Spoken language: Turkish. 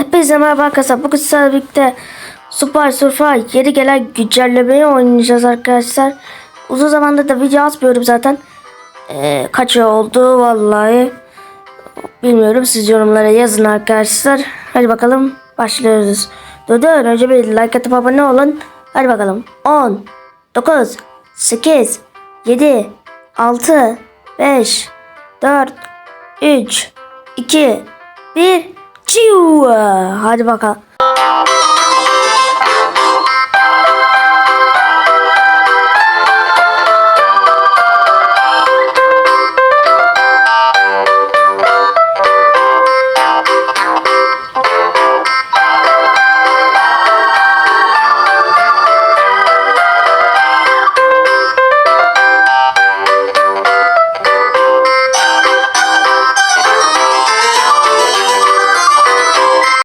Hepinize merhaba arkadaşlar. Bugün sizlerle birlikte Super Surfer yeni gelen güncellemeyi oynayacağız arkadaşlar. Uzun zamandır da video atmıyorum zaten. Ee, kaç oldu vallahi. Bilmiyorum siz yorumlara yazın arkadaşlar. Hadi bakalım başlıyoruz. Dur dur önce bir like atıp abone olun. Hadi bakalım. 10, 9, 8, 7, 6, 5, 4, 3, 2, 1, Ciu. Hadi bakalım.